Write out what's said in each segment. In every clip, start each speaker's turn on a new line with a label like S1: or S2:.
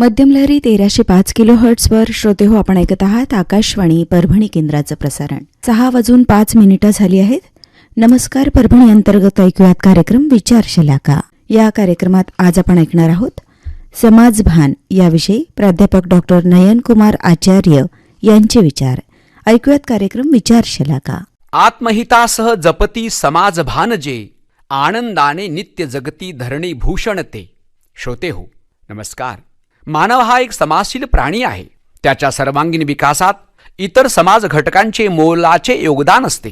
S1: मध्यम लहरी तेराशे पाच किलो हर्ट्सवर श्रोते हो आपण ऐकत आहात आकाशवाणी परभणी केंद्राचं प्रसारण. सहा वाजून पाच मिनिटं झाली आहेत. नमस्कार परभणी अंतर्गत ऐकूयात कार्यक्रम विचार शलाका या कार्यक्रमात आज आपण ऐकणार आहोत समाजभान याविषयी प्राध्यापक डॉक्टर नयन कुमार आचार्य यांचे विचार. ऐकूयात कार्यक्रम विचार शलाका
S2: आत्महितासह जपती समाजभान जे आनंदाने नित्य जगती धरणी भूषण ते. श्रोते हो नमस्कार. मानव हा एक समाजशील प्राणी आहे. त्याच्या सर्वांगीण विकासात इतर समाज घटकांचे मोलाचे योगदान असते.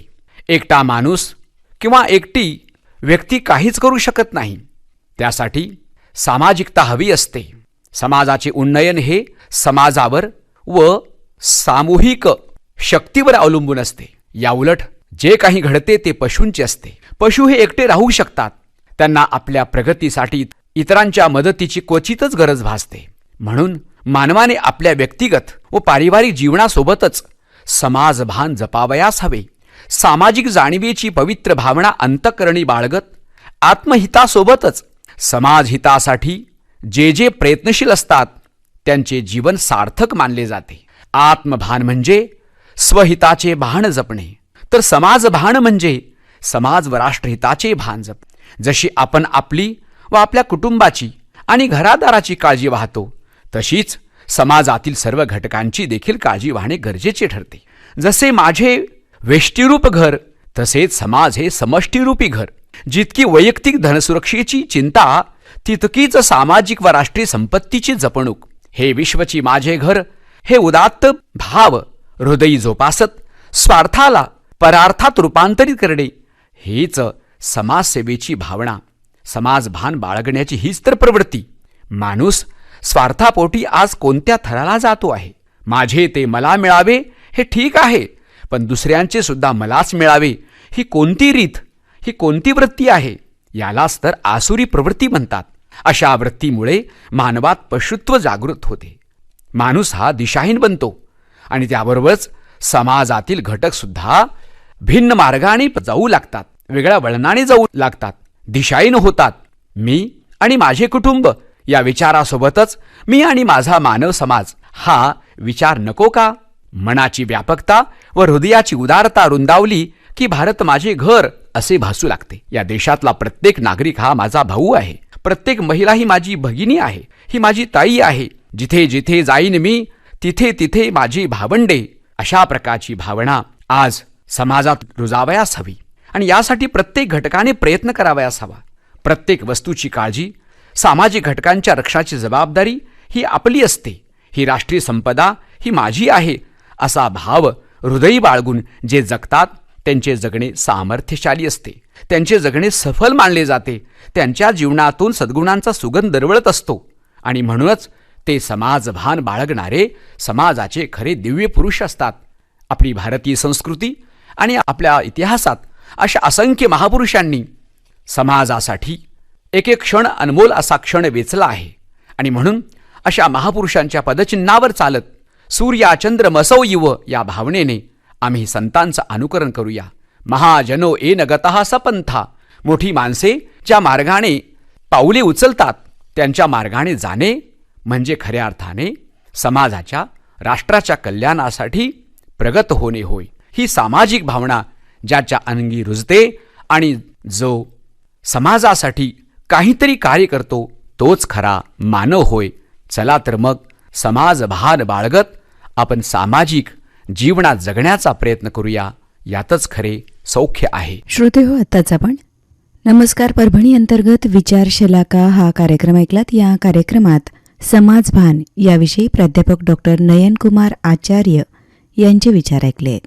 S2: एकटा माणूस किंवा एकटी व्यक्ती काहीच करू शकत नाही. त्यासाठी सामाजिकता हवी असते. समाजाचे उन्नयन हे समाजावर व सामूहिक शक्तीवर अवलंबून असते. याउलट जे काही घडते ते पशूंचे असते. पशु हे एकटे राहू शकतात. त्यांना आपल्या प्रगतीसाठी इतरांच्या मदतीची क्वचितच गरज भासते. म्हणून मानवाने आपल्या व्यक्तिगत व पारिवारिक जीवनासोबतच समाजभान जपावयास हवे. सामाजिक जाणीवेची पवित्र भावना अंतकरणी बाळगत आत्महितासोबतच समाजहितासाठी जे जे प्रयत्नशील असतात त्यांचे जीवन सार्थक मानले जाते. आत्मभान म्हणजे स्वहिताचे भान जपणे. तर समाजभान म्हणजे समाज व राष्ट्रहिताचे भान जप. जशी आपण आपली व आपल्या कुटुंबाची आणि घरादाराची काळजी वाहतो तशीच समाजातील सर्व घटकांची देखील काळजी वाहणे गरजेचे ठरते. जसे माझे वेष्टीरूप घर तसेच समाज हे समष्टीरूपी घर. जितकी वैयक्तिक धनसुरक्षेची चिंता तितकीच सामाजिक व राष्ट्रीय संपत्तीची जपणूक. हे विश्वची माझे घर हे उदात्त भाव हृदयी जोपासत स्वार्थाला परार्थात रूपांतरित करणे हीच समाजसेवेची भावना. समाजभान बाळगण्याची हीच तर प्रवृत्ती. माणूस स्वार्थापोटी आज कोणत्या थराला जातो आहे? माझे ते मला मिळावे? हे ठीक आहे. पण दुसऱ्यांचे सुद्धा मलाच मिळावे. ही कोणती रीत? ही कोणती वृत्ती आहे? यालाच तर आसुरी प्रवृत्ती म्हणतात. अशा वृत्तीमुळे मानवात पशुत्व जागृत होते. माणूस हा दिशाहीन बनतो. आणि त्याबरोबरच समाजातील घटक सुद्धा भिन्न मार्गाने जाऊ लागतात. वेगळ्या वळणाने जाऊ लागतात. दिशाहीन होतात. मी आणि माझे कुटुंब या विचारासोबतच मी आणि माझा मानव समाज हा विचार नको का? मनाची व्यापकता व हृदयाची उदारता रुंदावली की भारत माझे घर असे भासू लागते. या देशातला प्रत्येक नागरिक हा माझा भाऊ आहे. प्रत्येक महिला ही माझी भगिनी आहे. ही माझी ताई आहे. जिथे जिथे जाईन मी तिथे तिथे माझी भावंडे. अशा प्रकारची भावना आज समाजात रुजावयास हवी. आणि यासाठी प्रत्येक घटकाने प्रयत्न करावयास हवा. प्रत्येक वस्तूची काळजी सामाजिक घटकांच्या रक्षणाची जबाबदारी ही आपली असते. ही राष्ट्रीय संपदा ही माझी आहे असा भाव हृदयी बाळगून जे जगतात त्यांचे जगणे सामर्थ्यशाली असते. त्यांचे जगणे सफल मानले जाते. त्यांच्या जीवनातून सद्गुणांचा सुगंध दरवळत असतो. आणि म्हणूनच ते समाजभान बाळगणारे समाजाचे खरे दिव्य पुरुष असतात. आपली भारतीय संस्कृती आणि आपल्या इतिहासात अशा असंख्य महापुरुषांनी समाजासाठी एक एक क्षण अनमोल असा क्षण वेचला आहे. आणि म्हणून अशा महापुरुषांच्या पदचिन्हावर चालत सूर्याचंद्र मसौ युव या भावनेने आम्ही संतांचं अनुकरण करूया. महाजनो एन गतः सपंथा. मोठी माणसे ज्या मार्गाने पाऊले उचलतात त्यांच्या मार्गाने जाणे म्हणजे खऱ्या अर्थाने समाजाच्या राष्ट्राच्या कल्याणासाठी प्रगत होणे होय. ही सामाजिक भावना ज्याच्या अंगी रुजते आणि जो समाजासाठी काहीतरी कार्य करतो तोच खरा मानव होय. चला तर मग समाजभान बाळगत आपण सामाजिक जीवनात जगण्याचा प्रयत्न करूया यातच खरे सौख्य आहे.
S1: श्रोते हो आत्ताच आपण. नमस्कार परभणी अंतर्गत विचार शलाका हा कार्यक्रम ऐकलात. या कार्यक्रमात समाजभान याविषयी प्राध्यापक डॉक्टर नयनकुमार आचार्य यांचे विचार ऐकले आहेत